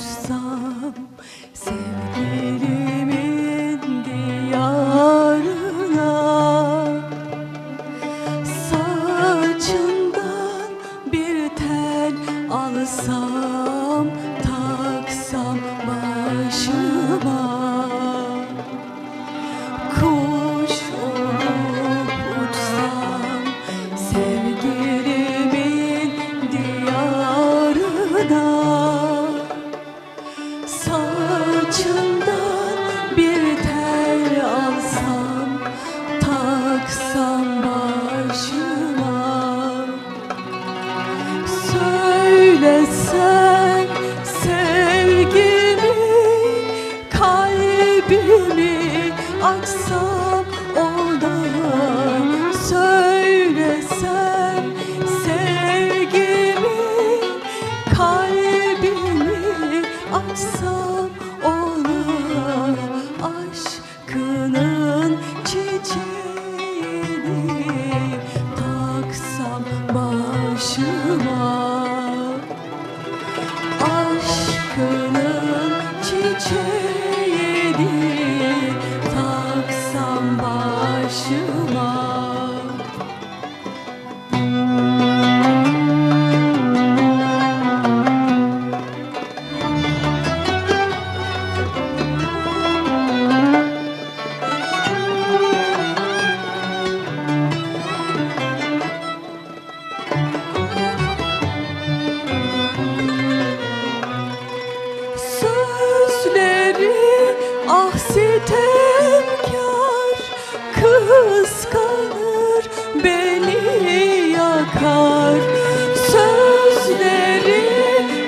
so some başıma Kıskanır beni yakar. Sözleri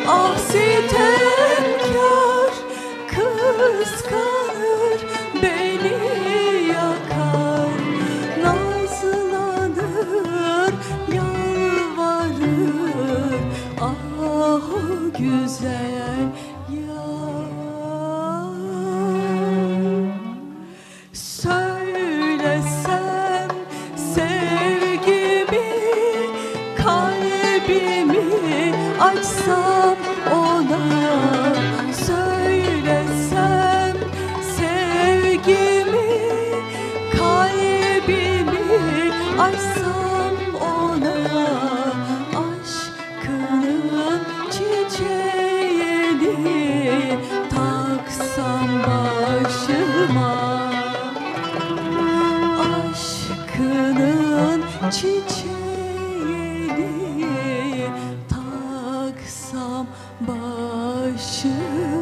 ah sitemkar Kıskanır beni yakar. Nazlanır yalvarır. Ah o güzel yar açsam ona Söylesem sevgimi Kalbimi açsam ona Aşkının çiçeğini taksam başıma. Aşkının çiçeğini worship.